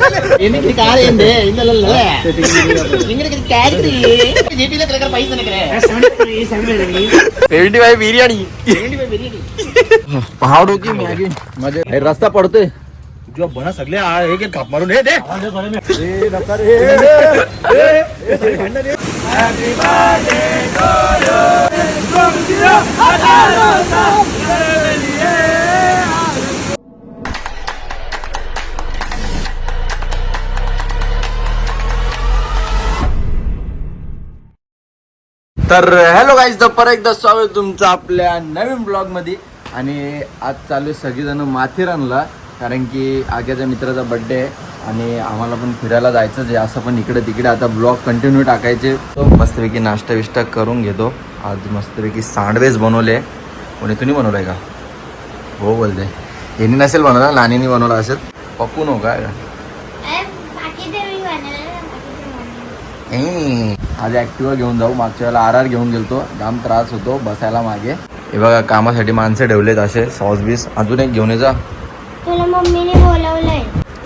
இல்ல இல்ல இல்ல. கேரக்டர் நினைக்கிறேன் बिर्याणी पहाडो की मॅगी मजा रस्ता पडतोय जो बना सगळे एक एक मारून दे तर हॅलो गाईज तर परत एकदा स्वागत आहे तुमचं आपल्या नवीन ब्लॉगमध्ये आणि आज चालू आहे सगळेजण माथेरानला कारण की आग्याच्या मित्राचा बर्थडे आहे आणि आम्हाला पण फिरायला जायचंच आहे. असं पण इकडे तिकडे आता ब्लॉग कंटिन्यू टाकायचे. तो मस्तपैकी नाश्ता विष्टा करून घेतो. आज मस्तपैकी सँडविच बनवले. कोणी तुम्ही बनवलंय का? हो बोलते. यांनी नसेल बनवला नानीने बनवला असेल. पप्पू नो काय? का आज ऍक्टिवा घेऊन जाऊ. मागच्या वेळेला आर आर घेऊन गेलतो. जाम त्रास होतो बसायला मागे. हे बघा कामासाठी माणसं ठेवलेत असे. सॉस बीस. अजून एक घेऊन जा. तुला मम्मीने बोलवलंय.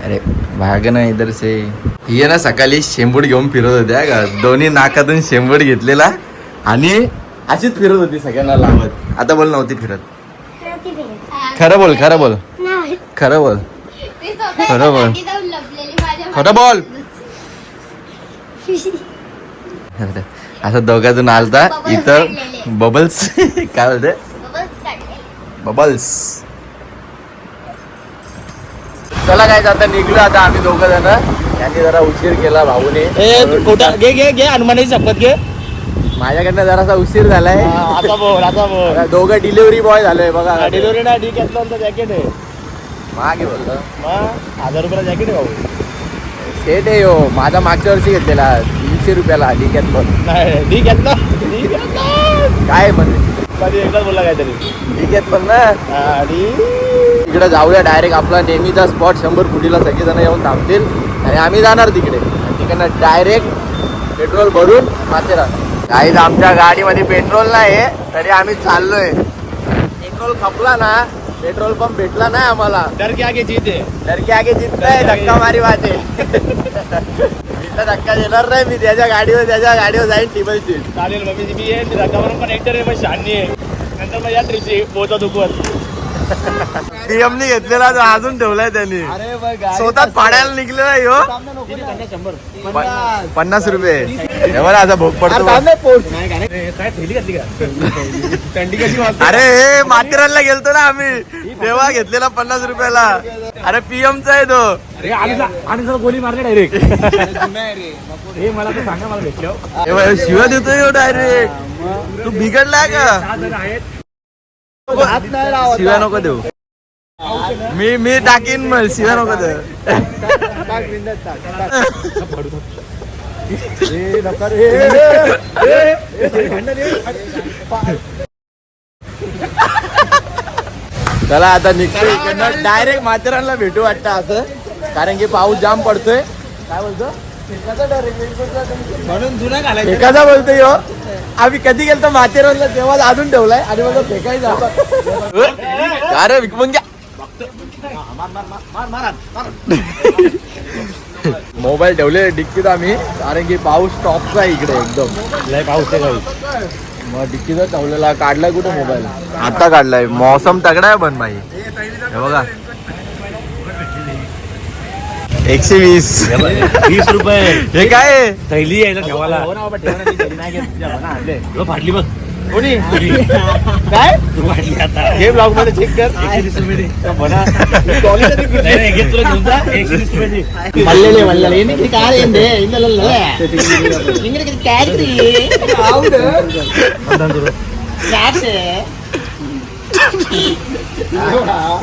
अरे भाग ना इधर से. ही ना सकाळी शेंबूड घेऊन फिरत होत्या का? दोन्ही नाकातून शेंबूड घेतलेला आणि अशीच फिरत होती सगळ्यांना लावत. आता बोल नव्हती फिरत. खरं बोल खरं बोल. खरं बोल. खरं बोल. खरं बोल. असं दोघांजून आलता. Bubbles इथं. बबल्स काय बोलते काढले. बबल्स. चला काय आता निघलो आता आम्ही दोघं जण यांनी जरा उशीर केला भाऊने. घे घे घे हनुमानाची शपथ घे. माझ्याकडनं जरासा उशीर झालाय. आता बोल आता बोल. आता दोघं डिलिव्हरी बॉय झालोय बघा. डिलिव्हरी ना डी घेतलं होतं जॅकेट आहे. मागे बोलतो हजार रुपयाला जॅकेट आहे भाऊ. सेट आहे हो माझा मागच्या वर्षी घेतलेला तीनशे रुपयाला डिक्यात पण नाही डी घेतलं डी काय म्हणजे कधी एकदाच बोलला काहीतरी डिक्यात पण ना. आणि? इकडे जाऊया डायरेक्ट आपला नेहमीचा स्पॉट शंभर फुटीला सगळेजण येऊन थांबतील. आणि आम्ही जाणार तिकडे. तिकडनं डायरेक्ट पेट्रोल भरून माथेरान. काहीच आमच्या गाडीमध्ये पेट्रोल नाही तरी आम्ही चाललोय. पेट्रोल खपला ना पेट्रोल पंप भेटला नाही आम्हाला. डर के आगे जीत आहे तर की आगे जिंकताय धक्का मारी वाटे धक्का देणार नाही मी त्याच्या गाडीवर त्याच्या गाडीवर जाईन टेबल सीट चालेल मग मी आहे मी रकावरून पण एकटर आहे पण शहाणी आहे. नंतर मग या ट्रिपची पोहोचा दुखवत. पीएमनी घेतलेला तो अजून ठेवलाय त्यांनी. स्वतः पाड्याला निघलेला प- पन्नास. रुपये. हे बघा असा भोग पडतो काय थैली घातली का? थंडी कशी वाजते? अरे हे माथेरानला गेलतो ना आम्ही. तेव्हा घेतलेला पन्नास रुपयाला. अरे पीएमचा आहे तो. अरे आणि आणि जर गोली मारली डायरेक्ट. हे मला सांगा मला भेटलं हे. शिव्या देतोय डायरेक्ट. तू बिघडला का? शिव्या नको देऊ. मी मी टाकीन मग शिव्या नको देऊ. चला आता निघतो इकडनं. डायरेक्ट माथेरानला भेटू वाटतं असं. कारण की पाऊस जाम पडतोय. काय बोलतो? म्हणून जुना घालायचं. फेकायचा बोलतोय हो. आम्ही कधी गेलतो माथेरानला तेव्हा अजून ठेवलाय आणि मला फेकायचा अरे विकमंग्या मोबाईल ठेवले डिक्कीत आम्ही. कारण की पाऊस टॉपचा आहे इकडे एकदम. लय पाऊस आहे काही मग डिक्कीचा ठेवलेला काढलाय कुठे मोबाईल? आता काढलाय. मौसम तगडा आहे पण भाई. हे बघा. एकशे वीस वीस रुपये हे काय आहे? थैली आहे ना ठेवायला हो, फाटली बघ कोणी काय तू फाटली आता हे ब्लॉगमध्ये चेक कर एकशे वीस रुपये दे. बना. नाही, नाही, घे तुला घेऊन जा.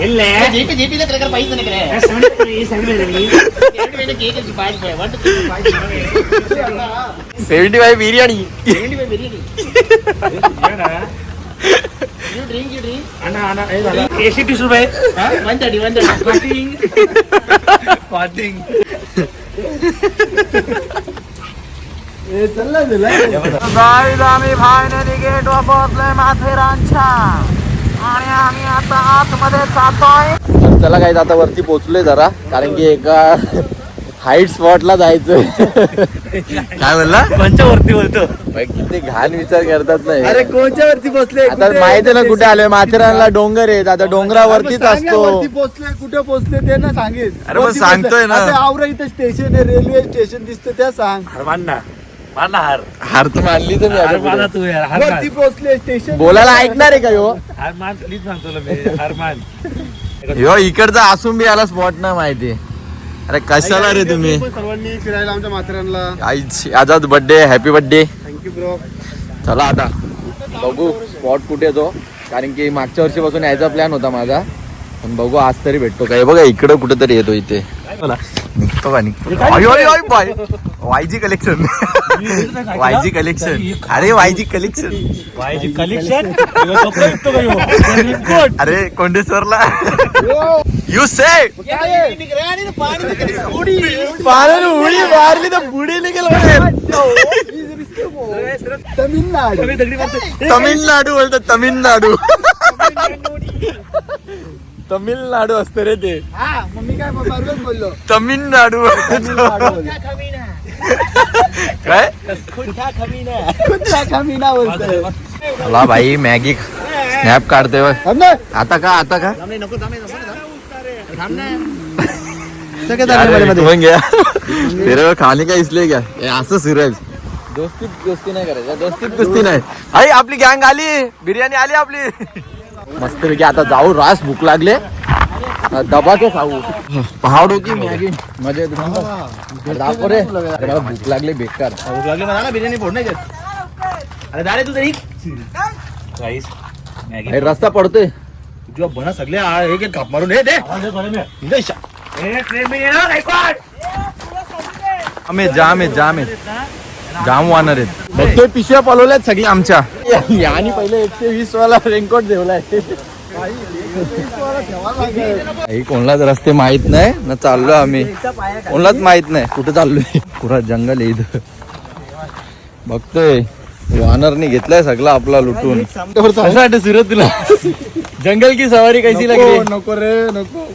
இல்ல. ஜிபி ஜிபில கிடக்குற பைசா நினைக்கிறேன் seventy five biryani seventy five biryani आणि आम्ही आता आतमध्ये जातोय. तर चला काय आता वरती पोहोचलोय जरा कारण की एका हाईट स्पॉटला जायचंय. काय बोलला? कोणच्या वरती बोलतो? किती घाण विचार करतात नाही अरे कोणच्या वरती बसले आता माहिती आहे ना कुठे आलोय? माथेरानला डोंगर आहेत. आता डोंगरावरतीच असतो. पोहोचले कुठे पोहोचले ते ना सांगेल अरे मग सांगतोय ना. आवरा इथं स्टेशन आहे रेल्वे स्टेशन दिसतं त्या सांग. हार मानना हार. हार तर मानली तर मी हार माना. तू यार हार वरती मान पोहोचले स्टेशन बोलायला ऐकणार आहे का ह्यो हार मान प्लीज मानतो तुला मी हार मान. ह्यो इकडचा असून बी याला स्पॉट नाही माहिती. अरे कशाला रे तुम्ही? सर्वांनी फिरायला आमच्या माथेरानला आईची Azad birthday happy birthday thank you bro चला आता. बघू स्पॉट कुठे येतो कारण की मागच्या वर्षीपासून यायचा प्लॅन होता माझा. पण बघू आज तरी भेटतो काय बघा इकडं कुठेतरी येतो इथे. निघतो का निघतो. YG collection YG collection. अरे वायजी कलेक्शन. वायची कलेक्शन? अरे कोंडेश्वरला. यू से पाण्याने उडी मारली तर बुडी निघेल तमिळनाडू तमिळनाडू बोलतात तमिळनाडू तमिळनाडू असतं रे ते. हा मी काय बोललो? तमिळनाडू काय मला भाई मॅगी स्नॅप. थांब ना. आता का आता का? घ्या तेरे खाने का इसलिए क्या असं सूरज दोस्तीत दोस्ती नाही करायचं दोस्तीत कुस्ती नाही। आई आपली गँग आली बिर्याणी आली आपली। मस्त पैकी आता? जाऊ रास भूक लागले दबा के खाऊ. पहाडो की मॅगी मजा येते थांब. अरे मला भूक लागली बेकार. भूक लागली. मला ना बिर्याणी फोड नाही देत अरे दारे तू तरी. मॅगी. अरे रस्ता पडतोय. तुझ्या बना सगळे आ- एक एक काप मारून हे दे. दे शा. ए, ट्रेन में ये ना. जाम आहे जाम आहे जाम आहे जाम वाहणार आहेत. बघतोय पिशव्या पलवल्यात सगळी आमच्या. आणि पहिले एकशे वीस वाला रेनकोट ठेवलाय काही कोणालाच रस्ते माहीत नाही. ना चाललो आम्ही. कोणालाच माहीत नाही. कुठे चाललोय? पुरा जंगल इथं. बघतोय. वानरने घेतलाय सगळा आपला लुटून. वाटत सुरत तुला? जंगल की सवारी कशी लागली? नको रे नको.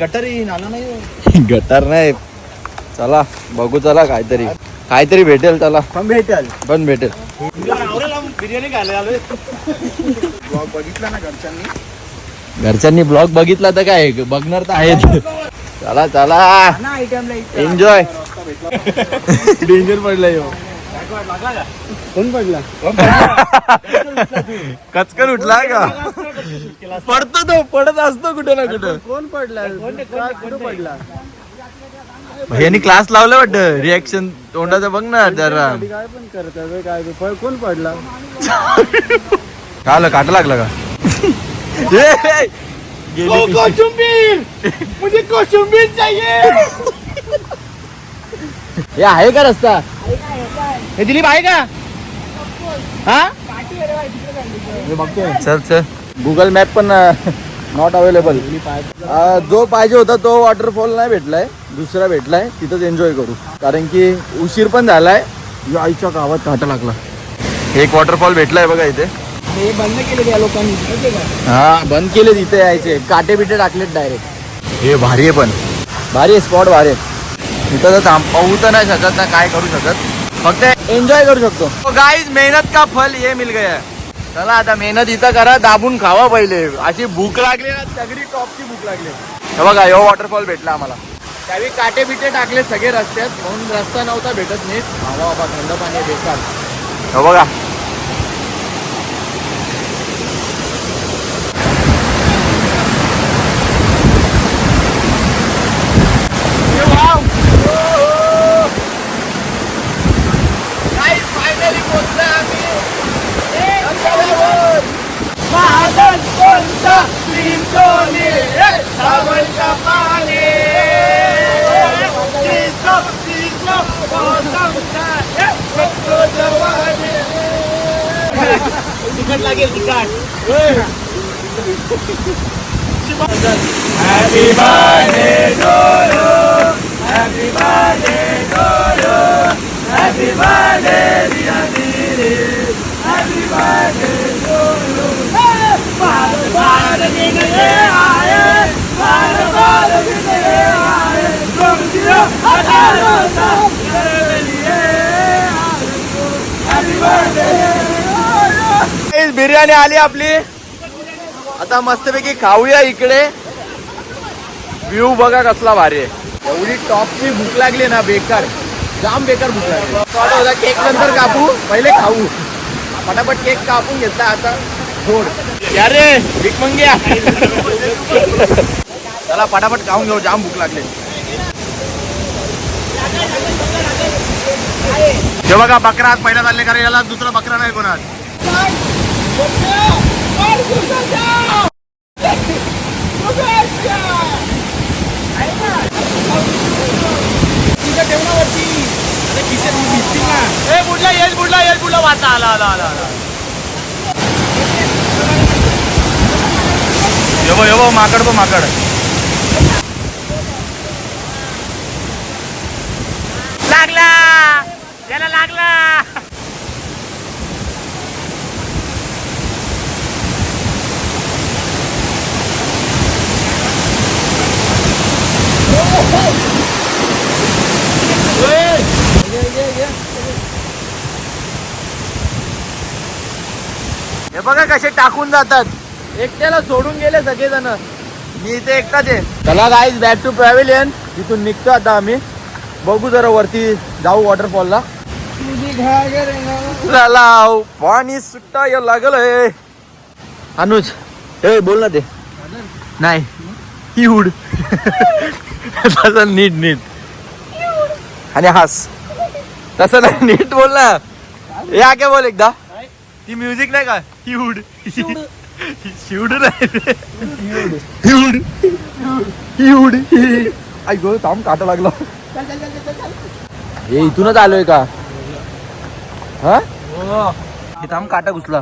गटारी नाही गटार नाही. चला बघू चला काहीतरी. काहीतरी भेटेल चला. पण भेटेल. पण भेटेल. बिर्याणी खायला आलोय. बघितलं ना घरच्यांनी? घरच्यांनी ब्लॉग बघितला तर काय बघणार तर आहेत. चला चला. एन्जॉय डेंजर पडला यो कोण पडला? कचकन उठला का? पडतो तो पडत असतो कुठे ना कुठं. कोण पडला? पडला? यांनी क्लास लावला वाटत. रिॲक्शन तोंडाचं बघ ना जरा. काय पण करतात काय कोण पडला? काय आलं काटा लागला का? कोशिंबीर! मुझे कोशिंबीर चाहिए! हे आहे का रस्ता? हे दिलीप आहे का? हा? चल चल. गुगल मॅप पण नॉट अवेलेबल जो पाहिजे होता तो वॉटरफॉल नाही भेटलाय. दुसरा भेटलाय. तिथंच एन्जॉय करू. कारण की उशीर पण झालाय. आईच्या गावात काटा लागला. एक वॉटरफॉल भेटलाय बघा इथे. हे बंद केले त्या लोकांनी का? हा बंद केले तिथे यायचे. काटे बिटे टाकलेत डायरेक्ट हे भारी आहे पण. भारी आहे स्पॉट भारी आहे. तिथं तर थांब पाहू तर नाही शकत ना काय करू शकत. फक्त एन्जॉय करू शकतो. गाईज मेहनत का फल ये मिल गया. चला आता मेहनत इथं करा दाबून खावा पहिले. अशी भूक लागली ना सगळी टॉपची भूक लागली. हे बघा यो वॉटरफॉल भेटला आम्हाला. त्यावेळी काटे बिटे टाकले सगळे रस्त्यात म्हणून रस्ता नव्हता भेटत नीट. हवा बाबा थंड पाणी हे बघा. तिकट लागेल तिकट Guys, बिर्याणी आली आपली. आता मस्तपैकी खाऊया इकडे. व्ह्यू बघा कसला भारी आहे. एवढी टॉपची भूक लागली ना बेकार. जाम बेकार भूक लागली. होता केक नंतर कापू. पहिले खाऊ. पटापट केक कापून घेतला आता. थोड. अरे भीक मंग्या चला पटापट खाऊन घेऊ. जाम भूक लागली. हे बघा बकरा आज पहिला चालले कारण याला दुसरा बकरा नाही कोणात. माकड बो माकड लागला त्याला लागला हे बघा कसे टाकून जातात. एकट्याला सोडून गेले सगळेजण. मी इथे एकटाच आहे. चला गाईज बॅक टू पॅव्हिलियन इथून निघतो आता आम्ही. बघू जरा वरती जाऊ वॉटरफॉलला लाव पाणी सुट्टा या लागलंय. अनुज ए बोल ना ते. नाही हिऊड तसं नीट नीट. आणि हास. तसं नाही नीट बोल ना. या काय बोल एकदा. ती म्युझिक नाही का? हिऊड शिवड. नाही. हिऊड हिऊड आई गो थांब काटा लागला. हे इथूनच आलोय का? हा? हे. थांब काटा घुसला.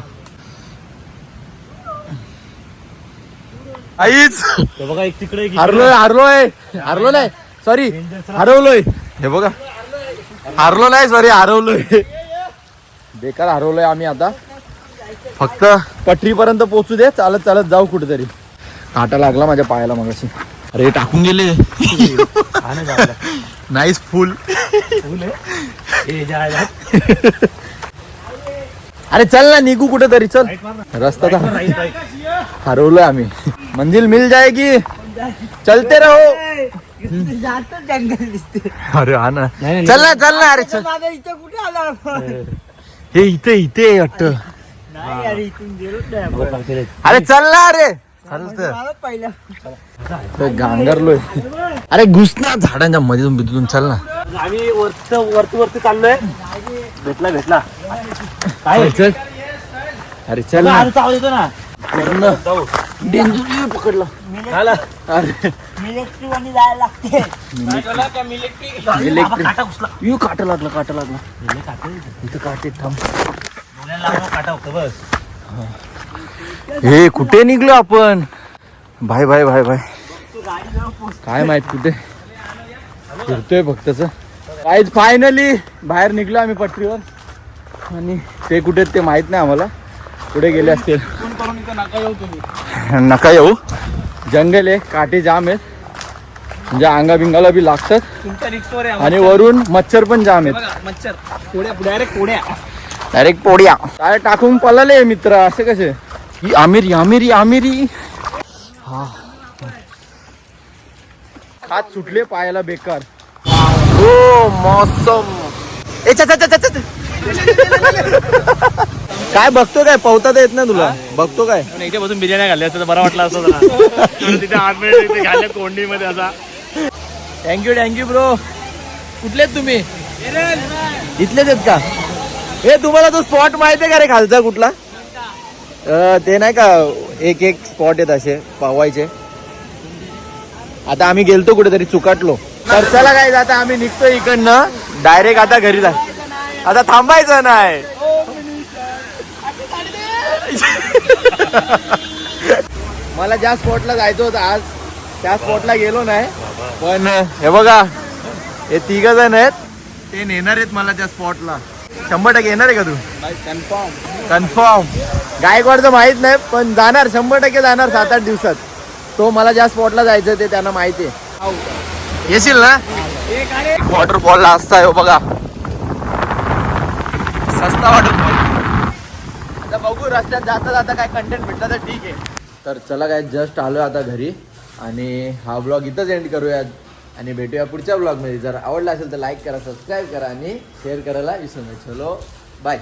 आईच. हे बघा एक तिकडे हारलोय हारलोय. हारलो नाही. सॉरी हरवलोय. हे बघा. हारलो नाही सॉरी हरवलोय. बेकार हरवलोय आम्ही आता. फक्त पटरीपर्यंत पोहोचू दे चालत चालत जाऊ कुठेतरी. काटा लागला माझ्या पायाला मगाशी. अरे टाकून गेले. नाईस फुल अरे चल ना निघू कुठेतरी चल. रस्ता तर हरवलोय आम्ही. मंजिल मिल जाएगी. चलते रहो. जंगल दिसते अरे हा ना. चल ना चल ना अरे चल. कुठे? हे इथे इथे वाटत. अरे आपण. अरे चल ना अरे चालत. गांगरलोय. अरे घुस ना झाडांच्या मध्ये बिथून चल ना. आम्ही वरत वरती वरती चाललोय. भेटला भेटला. काय? चल. अरे चल ना. अरे चाव येतो ना. डेंजर पकडला. मिलिटरी. काटा घुसला. यू काटा लागला काटा लागला. इथं काटे थांब. हे कुठे निघलो आपण? भाई भाई भाई भाई. काय माहीत कुठे? फिरतोय फक्तच काहीच फायनली बाहेर निघलो आम्ही पटरीवर. आणि ते कुठे ते माहीत नाही आम्हाला. पुढे गेले असतील? नका येऊ. जंगल आहे काटे जाम आहेत. म्हणजे अंगा बिंगाला बी लागतात. आणि वरून मच्छर पण जाम आहेत. मच्छर. कोड्या डायरेक्ट कोड्या. डायरेक्ट पोड्या. काय टाकून पळाले मित्र असे कसे? ही आमिरी आमिरी आमिरी. हा. हात सुटले पायाला बेकार. हो मौसम. काय बघतो काय? पवता येत नाही तुला? बघतो काय? इथे बसून बिर्याणी घालली असतं तर बरं वाटलं असतं जरा. तिथे आठ मिनिट कोंडीमध्ये असा. थँक्यू थँक्यू ब्रो कुठले आहेत तुम्ही? इथलेच आहेत का? हे तुम्हाला तो स्पॉट माहिती आहे का रे खालचा कुठला? ते नाही का एक एक स्पॉट आहेत असे पावायचे. आता आम्ही गेलतो कुठेतरी चुकाटलो. तर चला काय आता आम्ही निघतो इकडनं. डायरेक्ट आता घरी जा. आता थांबायचं नाही. मला ज्या स्पॉटला जायचं होतं आज त्या स्पॉटला गेलो नाही. पण हे बघा हे तिघ जण आहेत. ते नेणार आहेत मला त्या स्पॉटला शंभर टक्के येणार आहे का तू? कन्फर्म कन्फर्म गायकवाडचं माहीत नाही पण जाणार शंभर टक्के जाणार सात आठ दिवसात. तो मला ज्या स्पॉटला जायचं ते त्यांना माहिती आहे. येशील ना? वॉटरफॉल असता आहे हो बघा. सस्ता वॉटरफॉल आता बघू रस्त्यात जाता जाता काय कंटेंट भेटला तर ठीक आहे. तर चला काय जस्ट आलो आता घरी. आणि हा ब्लॉग इथंच एंड करूयात. आणि भेटूया पुढच्या ब्लॉगमध्ये जर आवडला असेल तर लाईक करा सबस्क्राईब करा आणि शेअर करायला विसरू नये चलो बाय